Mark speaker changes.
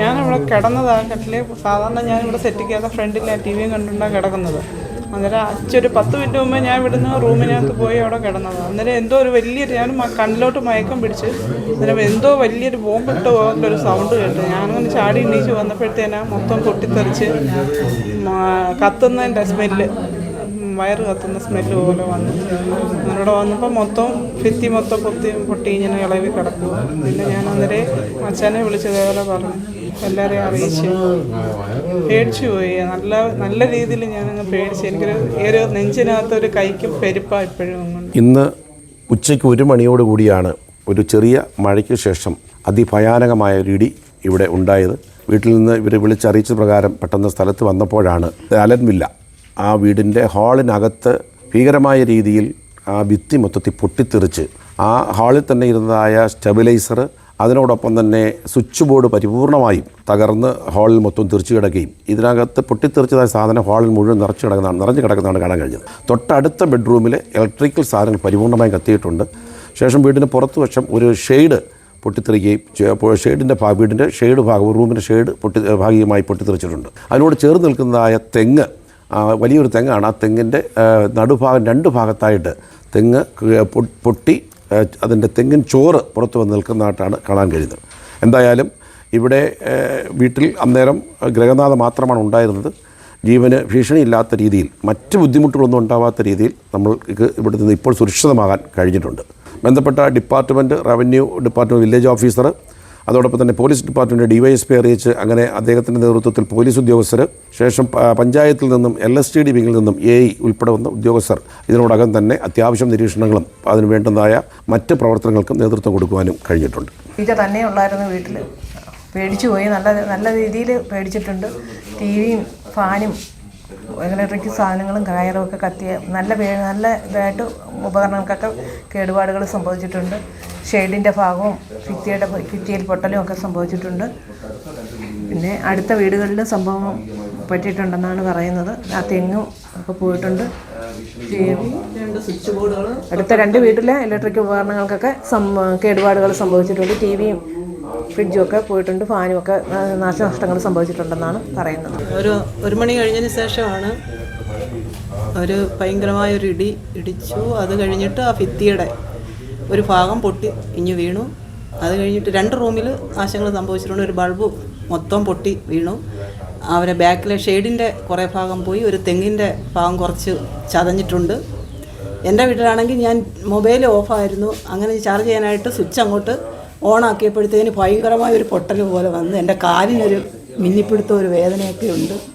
Speaker 1: ഞാനിവിടെ ആ കട്ടിൽ. സാധാരണ ഞാനിവിടെ സെറ്റിക്കാതെ ഫ്രണ്ടിൽ ടി വിയും കണ്ടുകൊണ്ടാണ് കിടക്കുന്നത്. അന്നേരം അച്ഛൊരു പത്ത് മിനിറ്റ് മുമ്പേ ഞാൻ ഇവിടുന്ന് റൂമിനകത്ത് പോയി അവിടെ കിടന്നത്. അന്നേരം എന്തോ ഒരു വലിയൊരു ഞാൻ കണ്ണിലോട്ട് മയക്കം പിടിച്ച് അന്നേരം എന്തോ വലിയൊരു ബോംബിട്ട് പോകേണ്ട ഒരു സൗണ്ട് കേട്ടു. ഞാനങ്ങനെ ചാടി എണീച്ച് വന്നപ്പോഴത്തേനാ മൊത്തം പൊട്ടിത്തെറിച്ച് കത്തുന്നതിന്റെ സ്മെല്ല് വയറ് കത്തുന്ന സ്മെല്ല് പോലെ വന്നു. അങ്ങനെ വന്നപ്പോൾ മൊത്തം ഭിത്തി മൊത്തം പൊത്തി പൊട്ടി ഇങ്ങനെ ഇളവി കിടക്കുക പിന്നെ ഞാൻ അന്നേരം അച്ഛനെ വിളിച്ചതേപോലെ പറഞ്ഞു. എല്ലാവരെയും അറിയിച്ചു. പേടിച്ചു പോയി. നല്ല നല്ല രീതിയിൽ ഞാനങ്ങ് പേടിച്ചു. എനിക്കൊരു ഒരു നെഞ്ചിനകത്തൊരു കൈക്ക് പെരുപ്പാ ഇപ്പോഴും
Speaker 2: ഇന്ന് ഉച്ചയ്ക്ക് ഒരു മണിയോട് കൂടിയാണ് ഒരു ചെറിയ മഴയ്ക്ക് ശേഷം അതിഭയാനകമായ ഒരു ഇടി ഇവിടെ ഉണ്ടായത്. വീട്ടിൽ നിന്ന് ഇവർ വിളിച്ചറിയിച്ച പ്രകാരം പെട്ടെന്ന് സ്ഥലത്ത് വന്നപ്പോഴാണ് അലൻവില്ല ആ വീടിന്റെ ഹാളിനകത്ത് ഭീകരമായ രീതിയിൽ ആ ഭിത്തി മൊത്തത്തിൽ പൊട്ടിത്തെറിച്ച് ആ ഹാളിൽ തന്നെ ഇരുന്നതായ സ്റ്റെബിലൈസർ അതിനോടൊപ്പം തന്നെ സ്വിച്ച് ബോർഡ് പരിപൂർണമായും തകർന്ന് ഹാളിൽ മൊത്തം തിരിച്ചു കിടക്കുകയും ഇതിനകത്ത് പൊട്ടിത്തെറിച്ചതായ സാധനം ഹാളിൽ മുഴുവൻ നിറച്ചു കിടക്കുന്നതാണ് നിറഞ്ഞു കിടക്കുന്നതാണ് കാണാൻ കഴിഞ്ഞത്. തൊട്ടടുത്ത ബെഡ്റൂമിൽ ഇലക്ട്രിക്കൽ സാധനങ്ങൾ പരിപൂർണമായും കത്തിയിട്ടുണ്ട്. ശേഷം വീടിന് പുറത്ത് വശം ഒരു ഷെയ്ഡ് പൊട്ടിത്തെറിക്കുകയും ഷെയ്ഡിന്റെ ഭാഗം വീടിന്റെ ഷെയ്ഡ് ഭാഗം റൂമിന്റെ ഷെയ്ഡ് പൊട്ടി ഭാഗികമായി പൊട്ടിത്തെറിച്ചിട്ടുണ്ട്. അതിനോട് ചേർന്ന് നിൽക്കുന്നതായ തെങ്ങ് വലിയൊരു തെങ്ങാണ്. ആ തെങ്ങിന്റെ നടുഭാഗം രണ്ട് ഭാഗത്തായിട്ട് തെങ്ങ് പൊട്ടി അതിന്റെ തെങ്ങിൻ ചോറ് പുറത്തു വന്ന് നിൽക്കുന്നതായിട്ടാണ് കാണാൻ കഴിയുന്നത്. എന്തായാലും ഇവിടെ വീട്ടിൽ അന്നേരം ഗ്രഹനാഥ മാത്രമാണ് ഉണ്ടായിരുന്നത്. ജീവന് ഭീഷണിയില്ലാത്ത രീതിയിൽ മറ്റ് ബുദ്ധിമുട്ടുകളൊന്നും ഉണ്ടാവാത്ത രീതിയിൽ നമ്മൾക്ക് ഇവിടെ നിന്ന് ഇപ്പോൾ സുരക്ഷിതമാകാൻ കഴിഞ്ഞിട്ടുണ്ട്. ബന്ധപ്പെട്ട department revenue department village officer അതോടൊപ്പം തന്നെ പോലീസ് ഡിപ്പാർട്ട്മെന്റ് ഡിവൈഎസ്പി അറിയിച്ച് അങ്ങനെ അദ്ദേഹത്തിന്റെ നേതൃത്വത്തിൽ പോലീസ് ഉദ്യോഗസ്ഥർ ശേഷം പഞ്ചായത്തിൽ നിന്നും എൽ എസ് ടി ഡി വിങ്ങിൽ നിന്നും എ ഐ ഉൾപ്പെടെ വന്ന ഉദ്യോഗസ്ഥർ ഇതിനോടകം തന്നെ അത്യാവശ്യം നിരീക്ഷണങ്ങളും അതിന് വേണ്ടതായ മറ്റ് പ്രവർത്തനങ്ങൾക്കും നേതൃത്വം കൊടുക്കുവാനും കഴിഞ്ഞിട്ടുണ്ട്.
Speaker 3: ടീച്ചർ തന്നെ ഉള്ളായിരുന്നു വീട്ടിൽ പേടിച്ചു പോയി. നല്ല നല്ല രീതിയിൽ പേടിച്ചിട്ടുണ്ട്. ടി വിയും ഫാനും ഇലക്ട്രിക് സാധനങ്ങളും കയറും ഒക്കെ കത്തിയ നല്ല നല്ല ഇതായിട്ട് ഉപകരണങ്ങൾക്കൊക്കെ കേടുപാടുകൾ സംഭവിച്ചിട്ടുണ്ട്. ഷെയ്ഡിന്റെ ഭാഗവും ഭിത്തിയുടെ ഭിത്തിയിൽ പൊട്ടലും ഒക്കെ സംഭവിച്ചിട്ടുണ്ട്. പിന്നെ അടുത്ത വീടുകളിലും സംഭവം പറ്റിയിട്ടുണ്ടെന്നാണ് പറയുന്നത്. ആ തെങ്ങും ഒക്കെ പോയിട്ടുണ്ട്. അടുത്ത രണ്ട് വീട്ടിലെ ഇലക്ട്രിക് ഉപകരണങ്ങൾക്കൊക്കെ കേടുപാടുകൾ സംഭവിച്ചിട്ടുണ്ട്. ടി വിയും ഫ്രിഡ്ജും ഒക്കെ പോയിട്ടുണ്ട്. ഫാനും ഒക്കെ നാശനഷ്ടങ്ങൾ സംഭവിച്ചിട്ടുണ്ടെന്നാണ് പറയുന്നത്.
Speaker 4: ഒരു ഒരു മണി കഴിഞ്ഞതിന് ശേഷമാണ് ഒരു ഭയങ്കരമായ ഒരു ഇടി ഇടിച്ചു. അത് കഴിഞ്ഞിട്ട് ആ ഭിത്തിയുടെ ഒരു ഭാഗം പൊട്ടി ഇഞ്ഞു വീണു. അത് കഴിഞ്ഞിട്ട് രണ്ട് റൂമിൽ നാശങ്ങൾ സംഭവിച്ചിട്ടുണ്ട്. ഒരു ബൾബ് മൊത്തം പൊട്ടി വീണു. അവരെ ബാക്കിലെ ഷെയ്ഡിന്റെ കുറേ ഭാഗം പോയി ഒരു തെങ്ങിന്റെ ഭാഗം കുറച്ച് ചതഞ്ഞിട്ടുണ്ട്. എന്റെ വീട്ടിലാണെങ്കിൽ ഞാൻ മൊബൈൽ ഓഫായിരുന്നു. അങ്ങനെ ചാർജ് ചെയ്യാനായിട്ട് സ്വിച്ച് അങ്ങോട്ട് ഓണാക്കിയപ്പോഴത്തേന് ഭയങ്കരമായ ഒരു പൊട്ടൽ പോലെ വന്ന് എന്റെ കാലിനൊരു മിന്നിപ്പിടുത്തം ഒരു വേദനയൊക്കെ ഉണ്ട്.